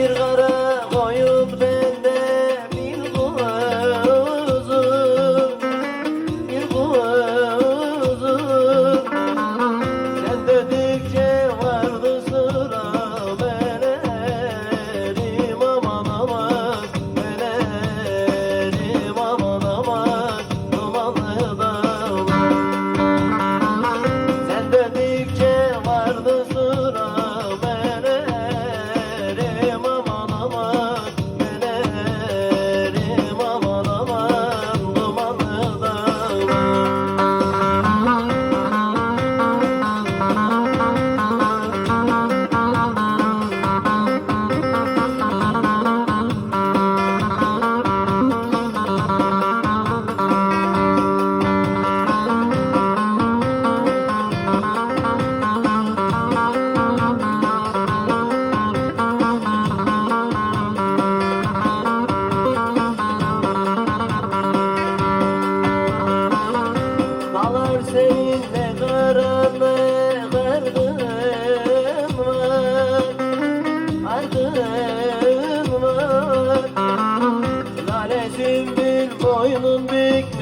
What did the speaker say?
bir karar Lalesim var Lalesim bir boynun bükmüş